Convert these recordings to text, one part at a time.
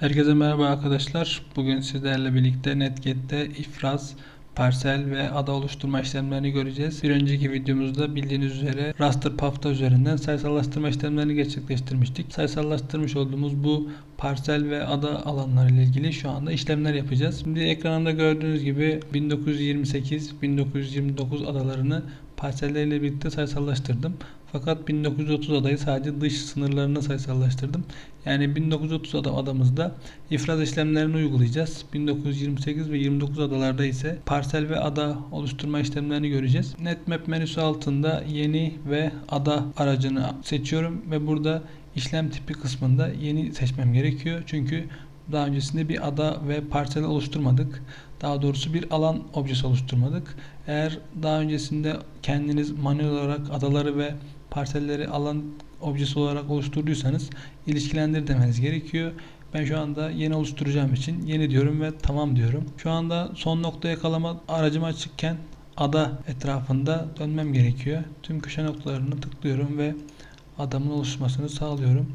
Herkese merhaba arkadaşlar. Bugün sizlerle birlikte Netget'te ifraz, parsel ve ada oluşturma işlemlerini göreceğiz. Bir önceki videomuzda bildiğiniz üzere raster pafta üzerinden sayısallaştırma işlemlerini gerçekleştirmiştik. Sayısallaştırmış olduğumuz bu parsel ve ada alanları ile ilgili şu anda işlemler yapacağız. Şimdi ekranımda gördüğünüz gibi 1928-1929 adalarını parselleriyle birlikte sayısallaştırdım. Fakat 1930 adayı sadece dış sınırlarını sayısallaştırdım. Yani 1930 ada adamızda ifraz işlemlerini uygulayacağız. 1928 ve 29 adalarda ise parsel ve ada oluşturma işlemlerini göreceğiz. Netmap menüsü altında yeni ve ada aracını seçiyorum ve burada işlem tipi kısmında yeni seçmem gerekiyor. Çünkü daha öncesinde bir ada ve parsel oluşturmadık. Daha doğrusu bir alan objesi oluşturmadık. Eğer daha öncesinde kendiniz manuel olarak adaları ve parselleri alan objesi olarak oluşturduysanız ilişkilendir demeniz gerekiyor. Ben şu anda yeni oluşturacağım için yeni diyorum ve tamam diyorum. Şu anda son nokta yakalama aracım açıkken ada etrafında dönmem gerekiyor. Tüm köşe noktalarını tıklıyorum ve adamın oluşmasını sağlıyorum.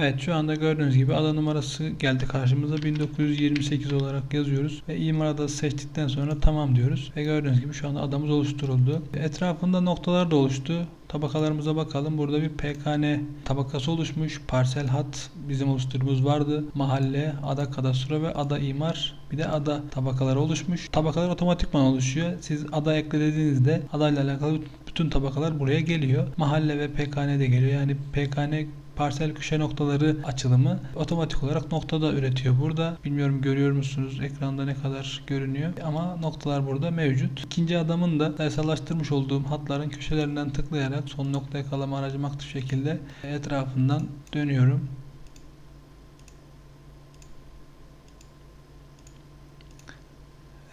Evet şu anda gördüğünüz gibi ada numarası geldi karşımıza 1928 olarak yazıyoruz ve imar adası seçtikten sonra tamam diyoruz ve gördüğünüz gibi şu anda adamız oluşturuldu. Etrafında noktalar da oluştu. Tabakalarımıza bakalım. Burada bir PKN tabakası oluşmuş. Parsel hat bizim oluşturduğumuz vardı. Mahalle, ada kadastro ve ada imar bir de ada tabakaları oluşmuş. Tabakalar otomatikman oluşuyor. Siz ada ekle dediğinizde adayla alakalı bütün tabakalar buraya geliyor. Mahalle ve PKN de geliyor. Yani PKN parsel köşe noktaları açılımı otomatik olarak noktada üretiyor burada. Bilmiyorum görüyor musunuz ekranda ne kadar görünüyor ama noktalar burada mevcut. İkinci adamın da sayısallaştırmış olduğum hatların köşelerinden tıklayarak son noktaya kalama aracım aktif şekilde etrafından dönüyorum.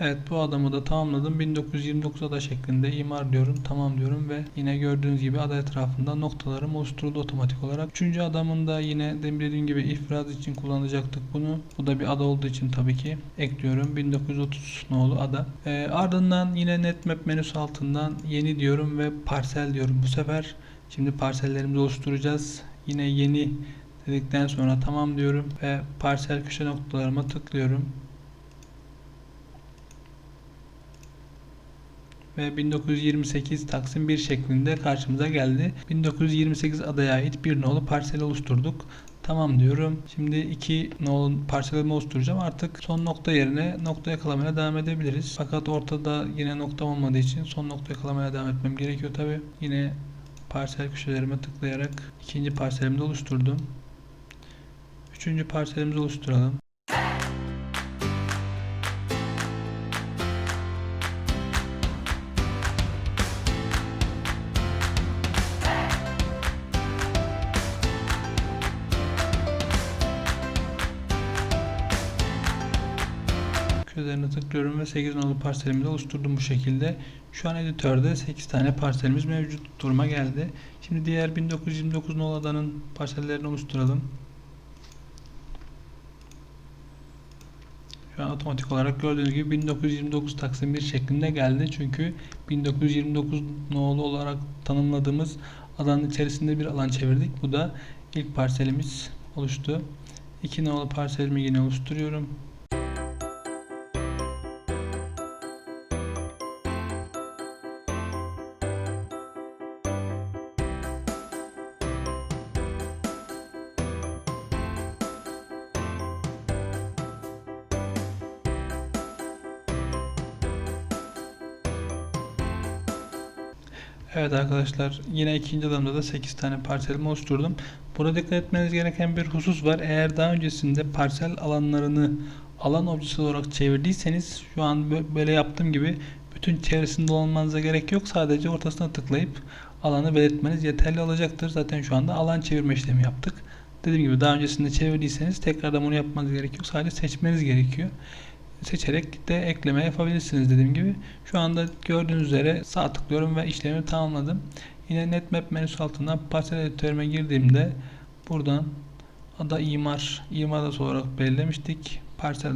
Evet bu adamı da tamamladım. 1929 ada şeklinde imar diyorum. Tamam diyorum ve yine gördüğünüz gibi ada etrafında noktalarım oluşturuldu otomatik olarak. Üçüncü adamın da yine dediğim gibi ifraz için kullanacaktık bunu. Bu da bir ada olduğu için tabii ki ekliyorum. 1930 nolu ada. Ee, ardından yine netmap menüsü altından yeni diyorum ve parsel diyorum. Bu sefer şimdi parsellerimizi oluşturacağız. Yine yeni dedikten sonra tamam diyorum ve parsel köşe noktalarıma tıklıyorum. Ve 1928 Taksim 1 şeklinde karşımıza geldi. 1928 adaya ait bir nolu parsel oluşturduk. Tamam diyorum. Şimdi iki nolu parselimi oluşturacağım. Artık son nokta yerine nokta yakalamaya devam edebiliriz. Fakat ortada yine nokta olmadığı için son nokta yakalamaya devam etmem gerekiyor tabi. Yine parsel köşelerime tıklayarak ikinci parselimi de oluşturdum. Üçüncü parselimizi oluşturalım. Üzerine tıklıyorum ve 8 nolu parselimi oluşturdum bu şekilde. Şu an editörde 8 tane parselimiz mevcut duruma geldi. Şimdi diğer 1929 nolu adanın parsellerini oluşturalım. Şu an otomatik olarak gördüğünüz gibi 1929 Taksim 1 şeklinde geldi. Çünkü 1929 nolu olarak tanımladığımız alanın içerisinde bir alan çevirdik. Bu da ilk parselimiz oluştu. 2 nolu parselimi yine oluşturuyorum. Evet arkadaşlar yine ikinci adımda da 8 tane parselimi oluşturdum. Burada dikkat etmeniz gereken bir husus var. Eğer daha öncesinde parsel alanlarını alan objesi olarak çevirdiyseniz şu an böyle yaptığım gibi bütün çevresinde olmanıza gerek yok. Sadece ortasına tıklayıp alanı belirtmeniz yeterli olacaktır. Zaten şu anda alan çevirme işlemi yaptık. Dediğim gibi daha öncesinde çevirdiyseniz tekrardan bunu yapmanız gerekiyor. Sadece seçmeniz gerekiyor seçerek de ekleme yapabilirsiniz dediğim gibi. Şu anda gördüğünüz üzere sağ tıklıyorum ve işlemi tamamladım. Yine netmap menüsü altından parsel editörüme girdiğimde buradan ada imar, imar adası olarak belirlemiştik. Parsel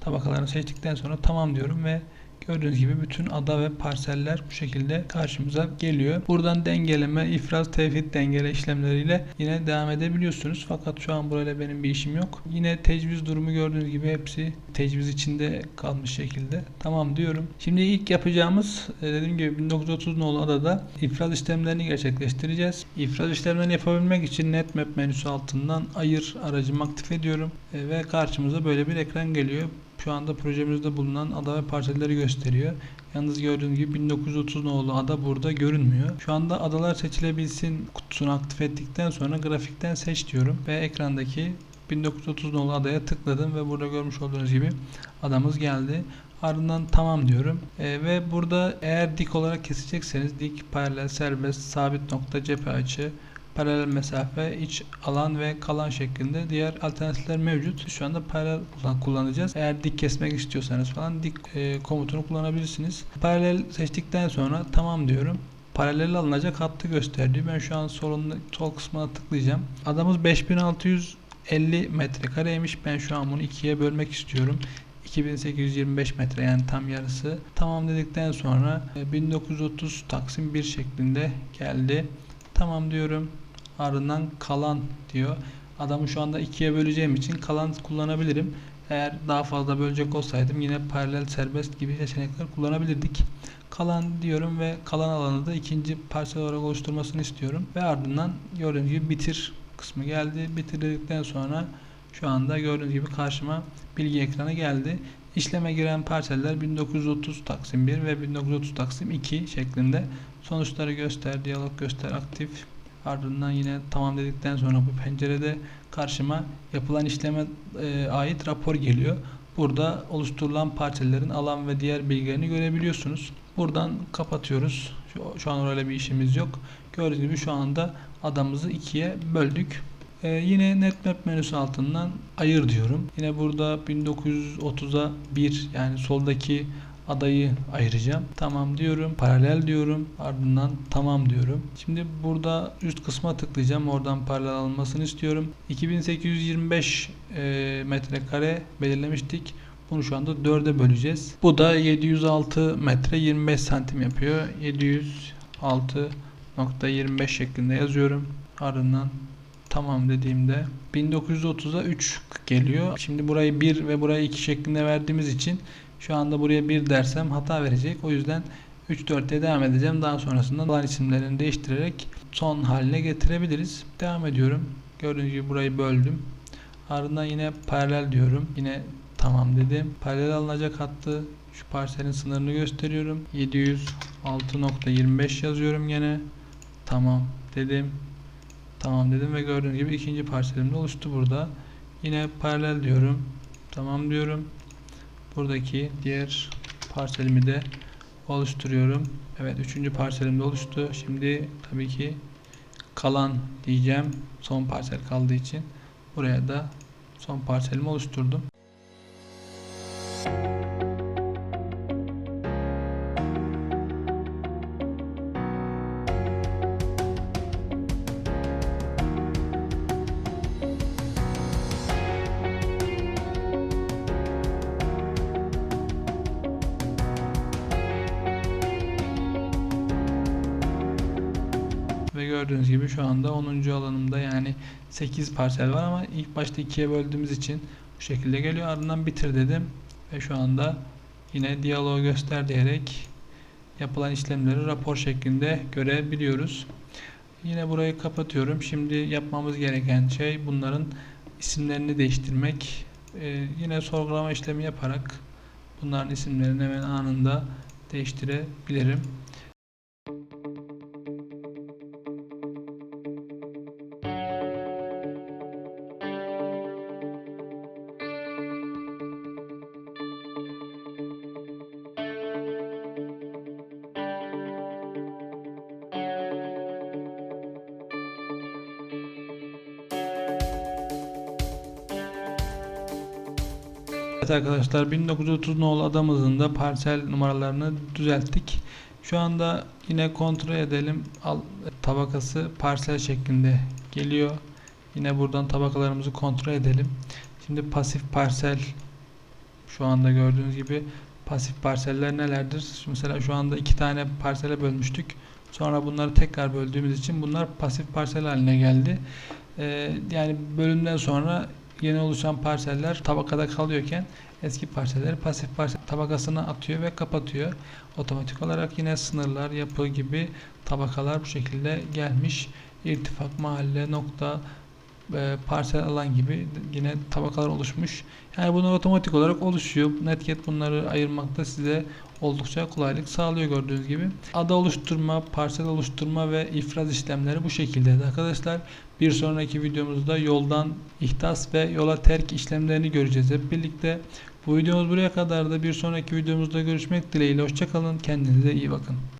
tabakalarını seçtikten sonra tamam diyorum ve Gördüğünüz gibi bütün ada ve parseller bu şekilde karşımıza geliyor. Buradan dengeleme, ifraz, tevhid dengele işlemleriyle yine devam edebiliyorsunuz. Fakat şu an burayla benim bir işim yok. Yine tecviz durumu gördüğünüz gibi hepsi tecviz içinde kalmış şekilde. Tamam diyorum. Şimdi ilk yapacağımız e, dediğim gibi 1930 nolu adada ifraz işlemlerini gerçekleştireceğiz. İfraz işlemlerini yapabilmek için netmap menüsü altından ayır aracımı aktif ediyorum E, ve karşımıza böyle bir ekran geliyor. Şu anda projemizde bulunan ada ve parselleri gösteriyor. Yalnız gördüğünüz gibi 1930 nolu ada burada görünmüyor. Şu anda adalar seçilebilsin kutusunu aktif ettikten sonra grafikten seç diyorum ve ekrandaki 1930 nolu adaya tıkladım ve burada görmüş olduğunuz gibi adamız geldi. Ardından tamam diyorum. Ee, ve burada eğer dik olarak kesecekseniz dik, paralel, serbest, sabit nokta, cephe açı, paralel mesafe, iç alan ve kalan şeklinde diğer alternatifler mevcut. Şu anda paralel kullan- kullanacağız. Eğer dik kesmek istiyorsanız falan dik e, komutunu kullanabilirsiniz. Paralel seçtikten sonra tamam diyorum. Paralel alınacak hattı gösterdi. Ben şu an solun, sol kısmına tıklayacağım. Adamız 5650 metrekareymiş. Ben şu an bunu ikiye bölmek istiyorum. 2825 metre yani tam yarısı. Tamam dedikten sonra e, 1930 taksim 1 şeklinde geldi. Tamam diyorum. Ardından kalan diyor. Adamı şu anda ikiye böleceğim için kalan kullanabilirim. Eğer daha fazla bölecek olsaydım yine paralel serbest gibi seçenekler kullanabilirdik. Kalan diyorum ve kalan alanı da ikinci parsel olarak oluşturmasını istiyorum. Ve ardından gördüğünüz gibi bitir kısmı geldi. Bitir dedikten sonra şu anda gördüğünüz gibi karşıma bilgi ekranı geldi. İşleme giren parseller 1930 Taksim 1 ve 1930 Taksim 2 şeklinde. Sonuçları göster, diyalog göster, aktif. Ardından yine tamam dedikten sonra bu pencerede karşıma yapılan işleme e, ait rapor geliyor. Burada oluşturulan parsellerin alan ve diğer bilgilerini görebiliyorsunuz. Buradan kapatıyoruz. Şu, şu an öyle bir işimiz yok. Gördüğünüz gibi şu anda adamızı ikiye böldük. Ee, yine netmap menüsü altından ayır diyorum. Yine burada 1930'a 1 yani soldaki adayı ayıracağım. Tamam diyorum. Paralel diyorum. Ardından tamam diyorum. Şimdi burada üst kısma tıklayacağım. Oradan paralel alınmasını istiyorum. 2825 e, metrekare belirlemiştik. Bunu şu anda 4'e böleceğiz. Bu da 706 metre 25 santim yapıyor. 706.25 şeklinde yazıyorum. Ardından tamam dediğimde 1930'a 3 geliyor. Şimdi burayı 1 ve burayı 2 şeklinde verdiğimiz için şu anda buraya 1 dersem hata verecek. O yüzden 3-4'e devam edeceğim. Daha sonrasında alan isimlerini değiştirerek son haline getirebiliriz. Devam ediyorum. Gördüğünüz gibi burayı böldüm. Ardından yine paralel diyorum. Yine tamam dedim. Paralel alınacak hattı şu parselin sınırını gösteriyorum. 706.25 yazıyorum gene. Tamam dedim. Tamam dedim ve gördüğünüz gibi ikinci parselim de oluştu burada. Yine paralel diyorum. Tamam diyorum. Buradaki diğer parselimi de oluşturuyorum. Evet üçüncü parselim de oluştu. Şimdi tabii ki kalan diyeceğim. Son parsel kaldığı için. Buraya da son parselimi oluşturdum. Gördüğünüz gibi şu anda 10. alanımda yani 8 parsel var ama ilk başta ikiye böldüğümüz için bu şekilde geliyor. Ardından bitir dedim ve şu anda yine diyaloğu göster diyerek yapılan işlemleri rapor şeklinde görebiliyoruz. Yine burayı kapatıyorum. Şimdi yapmamız gereken şey bunların isimlerini değiştirmek. Ee, yine sorgulama işlemi yaparak bunların isimlerini hemen anında değiştirebilirim. Evet arkadaşlar 1930 nolu adamızın da parsel numaralarını düzelttik. Şu anda yine kontrol edelim. Al, tabakası parsel şeklinde geliyor. Yine buradan tabakalarımızı kontrol edelim. Şimdi pasif parsel şu anda gördüğünüz gibi pasif parseller nelerdir? Şimdi Mesela şu anda iki tane parsele bölmüştük. Sonra bunları tekrar böldüğümüz için bunlar pasif parsel haline geldi. Ee, yani bölümden sonra yeni oluşan parseller tabakada kalıyorken eski parselleri pasif parsel tabakasına atıyor ve kapatıyor. Otomatik olarak yine sınırlar, yapı gibi tabakalar bu şekilde gelmiş. İrtifak, mahalle, nokta, e, parsel alan gibi yine tabakalar oluşmuş. Yani bunlar otomatik olarak oluşuyor. Netcat bunları ayırmakta size oldukça kolaylık sağlıyor gördüğünüz gibi. Ada oluşturma, parsel oluşturma ve ifraz işlemleri bu şekildeydi arkadaşlar. Bir sonraki videomuzda yoldan ihtas ve yola terk işlemlerini göreceğiz hep birlikte. Bu videomuz buraya kadar da bir sonraki videomuzda görüşmek dileğiyle. Hoşçakalın. Kendinize iyi bakın.